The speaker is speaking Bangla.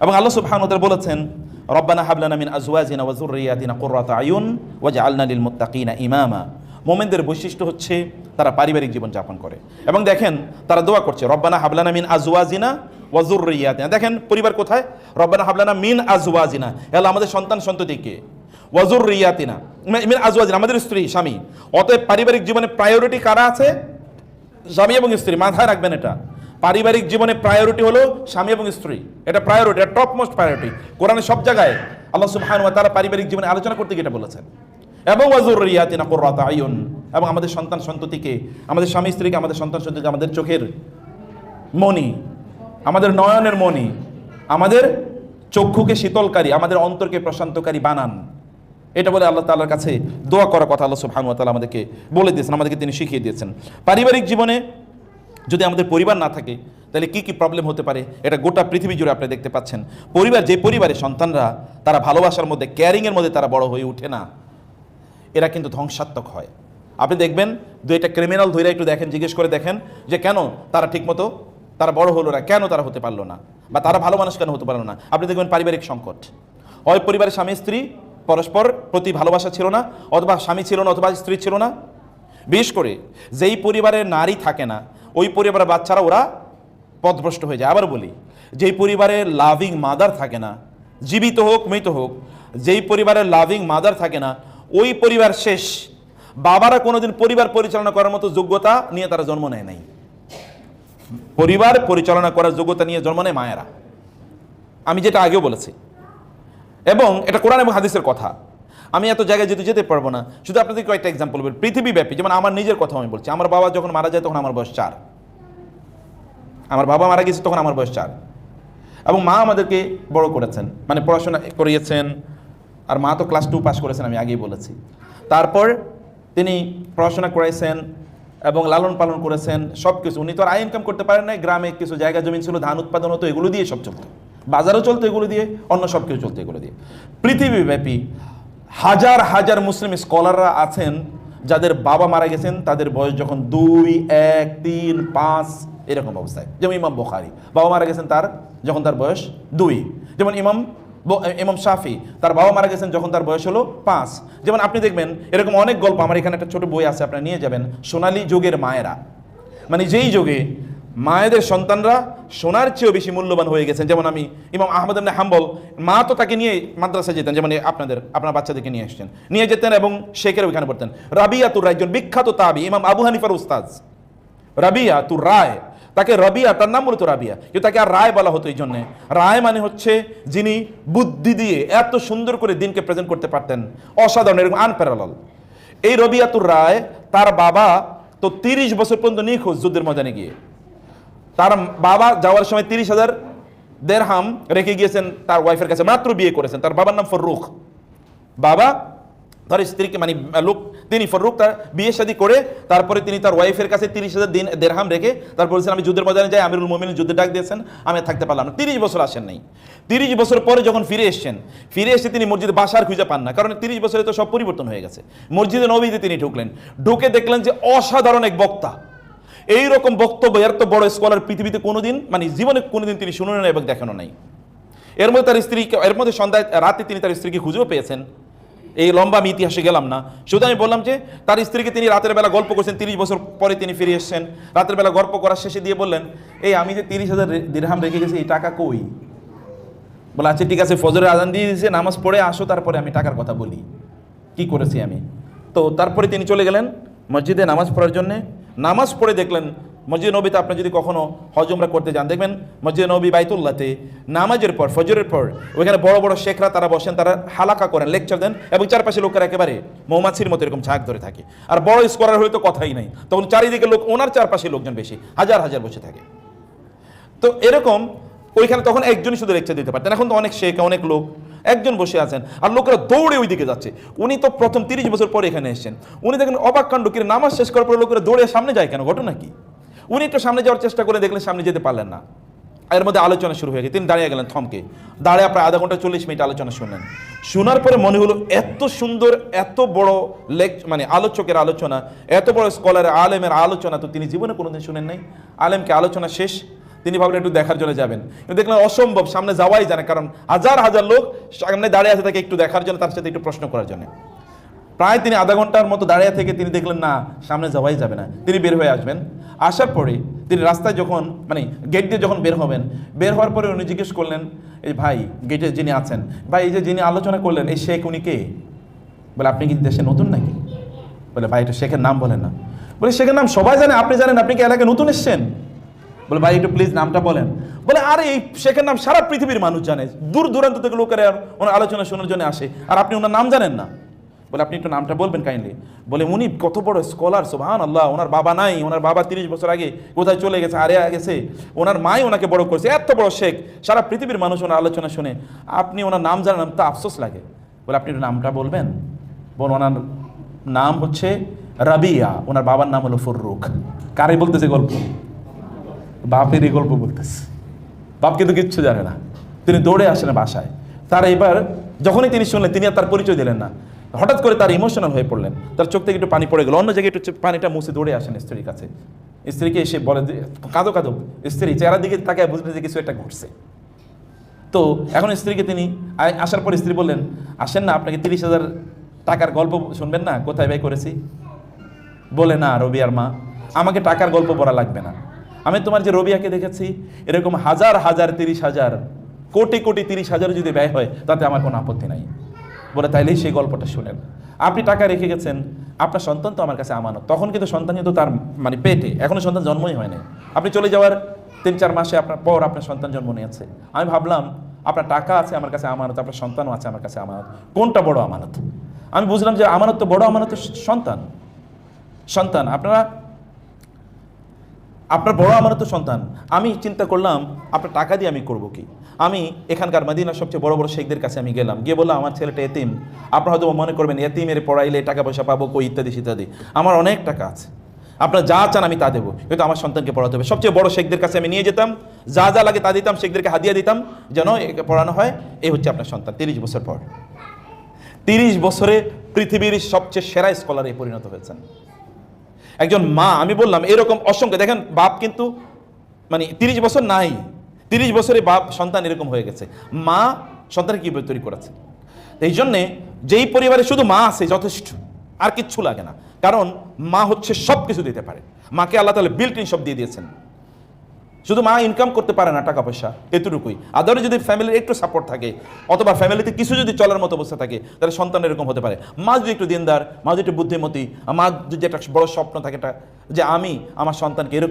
এবং আল্লাহ তাআলা বলেছেন, রব্বানা হাবলানা মিন আজওয়াজিনা ওয়া যুররিয়াতিনা কুররাতা আয়ুন ওয়াজআলনা লিল মুত্তাকিনা ইমামা। মোমেনদের বৈশিষ্ট্য হচ্ছে তারা পারিবারিক জীবন যাপন করে। এবং দেখেন, তারা দোয়া করছে, রব্বানা হাবলানা মিন আজওয়াজিনা ওয়া যুররিয়াতিনা। দেখেন, পরিবার কোথায়? রব্বানা হাবলানা মিন আজওয়াজিনা। এলা আমাদের সন্তান সন্ততিকে। ওয়াজুর রিয়াতিনা মিন আজওয়াজিনা, আমাদের স্ত্রী, স্বামী। অতএব পারিবারিক জীবনে প্রায়োরিটি কারা আছে? স্বামী এবং স্ত্রী, মাথায় রাখবেন এটা। পারিবারিক জীবনে প্রায়োরিটি হলো স্বামী এবং স্ত্রী। এটা প্রায়োরিটি এটা টপ মোস্ট প্রায়োরিটি কোরআনে সব জায়গায় আল্লাহ সুবহান ওয়া তাআলা পারিবারিক জীবনে আলোচনা করতে গিয়ে এটা বলেছেন। এবং ওয়াজুর রিয়াতিনা কুররাতা আয়ুন এবং আমাদের সন্তান সন্ততিকে, আমাদের স্বামী স্ত্রীকে, আমাদের সন্তান সন্ততিকে, আমাদের চোখের মণি, আমাদের নয়নের মণি, আমাদের চক্ষুকে শীতলকারী, আমাদের অন্তরকে প্রশান্তকারী বানান। এটা বলে আল্লাহ তাআলার কাছে দোয়া করার কথা আল্লাহ সুবহানাহু ওয়া তাআলা আমাদেরকে বলে দিয়েছেন, আমাদেরকে তিনি শিখিয়ে দিয়েছেন। পারিবারিক জীবনে যদি আমাদের পরিবার না থাকে, তাহলে কি কি প্রবলেম হতে পারে? এটা গোটা পৃথিবী জুড়ে আপনি দেখতে পাচ্ছেন। পরিবার, যে পরিবারের সন্তানরা, তারা ভালোবাসার মধ্যে ক্যারিংয়ের মধ্যে তারা বড় হয়ে ওঠে না। এরা কিন্তু ধ্বংসাত্মক হয়। আপনি দেখবেন, দু একটা ক্রিমিনাল ধরে একটু দেখেন, জিজ্ঞেস করে দেখেন যে কেন তারা ঠিকমতো, তারা বড় হলো না, কেন তারা হতে পারল না? বা তারা ভালো মানুষ কেন হতে পারল না? আপনি দেখবেন পারিবারিক সংকট। হয় পরিবারের স্বামী, স্ত্রী পরস্পর প্রতি ভালোবাসা ছিল না, অথবা স্বামী ছিল না, অথবা স্ত্রী ছিল না। বিশেষ করে যেই পরিবারের নারী থাকে না ওই পরিবারের বাচ্চারা ওরা পথভ্রষ্ট হয়ে যায়। আবার বলি, যেই পরিবারের লাভিং মাদার থাকে না, জীবিত হোক, মৃত হোক, যেই পরিবারের লাভিং মাদার থাকে না, ওই পরিবার শেষ। বাবারা কোনোদিন পরিবার পরিচালনা করার মতো যোগ্যতা নিয়ে তারা জন্ম নেয় নাই। পরিবার পরিচালনা করার যোগ্যতা নিয়ে জন্ম নেয় মায়েরা। আমি যেটা আগেও বলেছি। এবং এটা কোরআন এবং হাদিসের কথা। আমি এত জায়গায় যেতে যেতে পারব না। শুধু আপনাদের কয়েকটা এক্সাম্পল বলি পৃথিবীব্যাপী, যেমন আমার নিজের কথা আমি বলছি। আমার বাবা যখন মারা যায়, তখন আমার বয়স চার। আমার বাবা মারা গেছে, তখন আমার বয়স চার। এবং মা আমাদেরকে বড় করেছেন। মানে পড়াশোনা করিয়েছেন। আর মা তো ক্লাস টু পাস করেছেন, আমি আগেই বলেছি। তারপর তিনি পড়াশোনা করাইছেন এবং লালন পালন করেছেন সব কিছু উনি তো আর আয় ইনকাম করতে পারেন না গ্রামে কিছু জায়গা, জমি ছিল, ধান উৎপাদন হতো, এগুলো দিয়ে সব চলতো। বাজারও চলতো এগুলো দিয়ে, অন্য সব কিছু চলতো এগুলো দিয়ে। পৃথিবীব্যাপী হাজার হাজার মুসলিম স্কলাররা আছেন যাদের বাবা মারা গেছেন, তাদের বয়স যখন দুই, এক, তিন, পাঁচ, এরকম অবস্থায়। যেমন ইমাম বোখারি। বাবা মারা গেছেন তার যখন তার বয়স দুই। যেমন ইমাম ইমাম শাফি, তার বাবা মারা গেছেন যখন তার বয়স হলো পাঁচ। যেমন আপনি দেখবেন, এরকম অনেক গল্প, আমার এখানে একটা ছোট বই আছে, আপনারা নিয়ে যাবেন, সোনালী যুগের মায়েরা। মানে যেই যুগে মায়েদের সন্তানরা সোনার চেয়েও বেশি মূল্যবান হয়ে গেছেন। যেমন আমি ইমাম আহমদ ইবনে হাম্বল, মা তো তাকে নিয়ে মাদ্রাসায় যেতেন, যেমন আপনাদের, আপনার বাচ্চাদেরকে নিয়ে আসছেন। নিয়ে যেতেন এবং শেখের ওইখানে পড়তেন। রাবিয়াতুর রায়, একজন বিখ্যাত তাবি, ইমাম আবু হানিফার উস্তাজ রাবিয়া তুর রায়, তাকে রবিয়া, তার নাম মূলত রাবিয়া, কিন্তু তাকে আর রায় বলা হতো এই জন্যে। রায় মানে হচ্ছে যিনি বুদ্ধি দিয়ে এত সুন্দর করে দিনকে প্রেজেন্ট করতে পারতেন, অসাধারণ এরকম আনপ্যারালাল এই রবিয়াতুর রায়, তার বাবা তো তিরিশ বছর পর্যন্ত নিখোঁজ যুদ্ধের ময়দানে গিয়ে। তার বাবা যাওয়ার সময় তিরিশ হাজার দেড়হাম রেখে গিয়েছেন তার ওয়াইফের কাছে, মাত্র বিয়ে করেছেন। তার বাবার নাম ফররুখ। বাবা, তার স্ত্রীকে মানে লোক, তিনি ফররুখ, তার বিয়ে শাদী করে তারপরে তিনি তার ওয়াইফের কাছে তিরিশ হাজার দিন দেড়হাম রেখে তারপর বলছেন, আমি যুদ্ধের ময়দানে যাই, আমিরুল মোমিন যুদ্ধে ডাক দিয়েছেন, আমি থাকতে পারলাম না। তিরিশ বছর আসেন নাই। তিরিশ বছর পরে যখন ফিরে এসেছেন, ফিরে এসে তিনি মসজিদে বাসার খুঁজে পান না, কারণ তিরিশ বছরে তো সব পরিবর্তন হয়ে গেছে। মসজিদে নবীতে তিনি ঢুকলেন। ঢুকে দেখলেন যে অসাধারণ এক বক্তা। এই রকম বক্তব্য এর তো বড় স্কলার পৃথিবীতে কোনোদিন মানে জীবনে কোনোদিন তিনি শুনুন না এবং দেখানো নাই। এর মধ্যে তার স্ত্রীকে, এর মধ্যে সন্ধ্যায়, রাতে তিনি তার স্ত্রীকে খুঁজেও পেয়েছেন। এই লম্বা আমি ইতিহাসে গেলাম না। শুধু আমি বললাম যে, তার স্ত্রীকে তিনি রাতের বেলা গল্প করছেন, তিরিশ বছর পরে তিনি ফিরে এসেছেন। রাতের বেলা গল্প করার শেষে দিয়ে বললেন, এই আমি যে তিরিশ হাজার দিরহাম রেখে গেছি, এই টাকা কই? বলে আচ্ছা ঠিক আছে, ফজরের আজান দিয়ে দিয়েছে, নামাজ পড়ে আসো, তারপরে আমি টাকার কথা বলি। কি করেছি আমি? তো তারপরে তিনি চলে গেলেন মসজিদে নামাজ পড়ার জন্যে। নামাজ পড়ে দেখলেন, মসজিদ নবীতে আপনি যদি কখনো হজমরা করতে যান, দেখবেন মসজিদ নবী বাইতুল্লাতে নামাজের পর, ফজরের পর, ওইখানে বড় বড় শেখরা তারা বসেন, তারা হালাকা করেন, লেকচার দেন এবং চারপাশে লোকেরা একেবারে মৌমাছির মতো এরকম ঝাঁক ধরে থাকে। আর বড় স্কলার হলে তো কথাই নাই। তখন চারিদিকে লোক, ওনার চারপাশে লোকজন বেশি, হাজার হাজার বসে থাকে। তো এরকম ওইখানে তখন একজনই শুধু লেকচার দিতে পারতেন। এখন তো অনেক শেখ, অনেক লোক একজন বসে আছেন আর লোকেরা দৌড়ে ওই দিকে যাচ্ছে। উনি তো প্রথম তিরিশ বছর পরে এখানে এসেছেন। উনি দেখেন অবাক কাণ্ড কি নামাজ শেষ করার পরে লোকেরা দৌড়ে সামনে যায় কেন? ঘটনা কি? উনি একটু সামনে যাওয়ার চেষ্টা করে দেখলেন সামনে যেতে পারলেন না। এর মধ্যে আলোচনা শুরু হয়ে গেছে। তিনি দাঁড়িয়ে গেলেন থমকে। দাঁড়িয়ে প্রায় আধা ঘণ্টা চল্লিশ মিনিট আলোচনা শুনলেন। শোনার পরে মনে হলো এত সুন্দর, এত বড় লেক মানে আলোচকের আলোচনা, এত বড় স্কলারের আলেমের আলোচনা তো তিনি জীবনে কোনোদিন শুনেন নাই। আলেমকে আলোচনা শেষ তিনি ভাবলেন একটু দেখার জন্য যাবেন। কিন্তু দেখলেন অসম্ভব, সামনে যাওয়াই জানে কারণ হাজার হাজার লোক সামনে দাঁড়িয়ে আছে তাকে একটু দেখার জন্য, তার সাথে একটু প্রশ্ন করার জন্য। প্রায় তিনি আধা ঘণ্টার মতো দাঁড়িয়ে থেকে তিনি দেখলেন, না, সামনে যাওয়াই যাবে না। তিনি বের হয়ে আসবেন। আসার পরে তিনি রাস্তায় যখন মানে গেট দিয়ে যখন বের হবেন, বের হওয়ার পরে উনি জিজ্ঞেস করলেন, এই ভাই গেটে যিনি আছেন, ভাই, এই যে যিনি আলোচনা করলেন, এই শেখ উনি কে? বলে, আপনি কি দেশে নতুন নাকি? বলে, ভাই একটু শেখের নাম বলেন না। বলে, শেখের নাম সবাই জানে, আপনি জানেন, আপনি কি এলাকায় নতুন এসছেন? বলে, ভাই, একটু প্লিজ নামটা বলেন। বলে, আরে, এই শেখের নাম সারা পৃথিবীর মানুষ জানে। দূর দূরান্ত থেকে লোকেরা ওনার আলোচনা শোনার জন্য আসে। আর আপনি ওনার নাম জানেন না। বলে, আপনি একটু নামটা বলবেন কাইন্ডলি বলে, উনি কত বড় স্কলার সোহান আল্লাহ ওনার বাবা নাই। ওনার বাবা তিরিশ বছর আগে কোথায় চলে গেছে, আরে গেছে ওনার মাই ওনাকে বড় করেছে। এত বড় শেখ। সারা পৃথিবীর মানুষ ওনার আলোচনা শুনে। আপনি ওনার নাম জানেন তা আফসোস লাগে। বলে, আপনি একটু নামটা বলবেন। বল, ওনার নাম হচ্ছে রাবিয়া। ওনার বাবার নাম হলো ফররুখ। কারে বলতেছে গল্প? বাপের এই গল্প বলতেছে বাপ কিন্তু কিচ্ছু জানে না। তিনি দৌড়ে আসেন বাসায়। তার এবার যখনই তিনি শুনলেন, তিনি আর তার পরিচয় দিলেন না। হঠাৎ করে তার ইমোশনাল হয়ে পড়লেন। তার চোখ থেকে একটু পানি পড়ে গেল। অন্য জায়গায় একটু পানিটা মুছে দৌড়ে আসেন স্ত্রীর কাছে। স্ত্রীকে এসে বলে কাঁদো কাঁদো। স্ত্রী চেহারার দিকে তাকে বুঝলেন যে কিছু একটা ঘটছে। তো এখন স্ত্রীকে তিনি আসার পর স্ত্রী বললেন, আসেন না, আপনাকে তিরিশ হাজার টাকার গল্প শুনবেন না? কোথায় ব্যয় করেছি? বলে, না রবিয়ার মা, আমাকে টাকার গল্প পড়া লাগবে না। আমি তোমার যে রবিয়াকে দেখেছি, এরকম হাজার হাজার, তিরিশ হাজার, কোটি কোটি, তিরিশ হাজার যদি ব্যয় হয়, তাতে আমার কোনো আপত্তি নাই। বলে তাইলেই সেই গল্পটা শুনেন। আপনি টাকা রেখে গেছেন, আপনার সন্তান তো আমার কাছে আমানত। তখন কিন্তু সন্তান কিন্তু তার মানে পেটে, এখনও সন্তান জন্মই হয় নাই। আপনি চলে যাওয়ার তিন, চার মাসে আপনার পর আপনার সন্তান জন্ম নিয়েছে। আমি ভাবলাম, আপনার টাকা আছে আমার কাছে আমানত, আপনার সন্তানও আছে আমার কাছে আমানত। কোনটা বড় আমানত? আমি বুঝলাম যে আমানত তো বড় আমানত সন্তান। সন্তান, আপনারা আপনার বড় আমার তো সন্তান। আমি চিন্তা করলাম, আপনার টাকা দিয়ে আমি করব কি? আমি এখানকার মদিনার সবচেয়ে বড় বড় শেখদের কাছে আমি গেলাম। গিয়ে বললাম, আমার ছেলেটা এতিম। আপনারা হয়তো মনে করবেন, এতিমের পড়াইলে টাকা পয়সা পাবো কই? ইত্যাদি ইত্যাদি। আমার অনেক টাকা আছে। আপনারা যা চান আমি তা দেবো। কিন্তু আমার সন্তানকে পড়াতে হবে। সবচেয়ে বড় শেখদের কাছে আমি নিয়ে যেতাম। যা যা লাগে তা দিতাম, শেখদেরকে হাদিয়া দিতাম, যেন একে পড়ানো হয়। এই হচ্ছে আপনার সন্তান, তিরিশ বছর পর। তিরিশ বছরে পৃথিবীর সবচেয়ে সেরা স্কলারে পরিণত হয়েছেন। একজন মা, আমি বললাম, এরকম অসংখ্য দেখেন, বাপ কিন্তু মানে তিরিশ বছর নাই, তিরিশ বছরে বাপ, সন্তান এরকম হয়ে গেছে। মা সন্তান কীভাবে তৈরি করেছে? এই জন্যে যেই পরিবারে শুধু মা আছে, যথেষ্ট, আর কিচ্ছু লাগে না। কারণ মা হচ্ছে সব কিছু দিতে পারে। মাকে আল্লাহ তাহলে বিল্ট ইন সব দিয়ে দিয়েছেন। শুধু মা ইনকাম করতে পারে না টাকা পয়সা, এতটুকুই। আদারে যদি ফ্যামিলির একটু সাপোর্ট থাকে, অথবা ফ্যামিলিতে কিছু যদি চলার মতো অবস্থা থাকে, তাহলে সন্তান এরকম হতে পারে। মা যদি একটু দিনদার, মা যদি একটু বুদ্ধিমতী মা যদি একটা বড় স্বপ্ন থাকে যে আমি, আমার সন্তানকে এরকম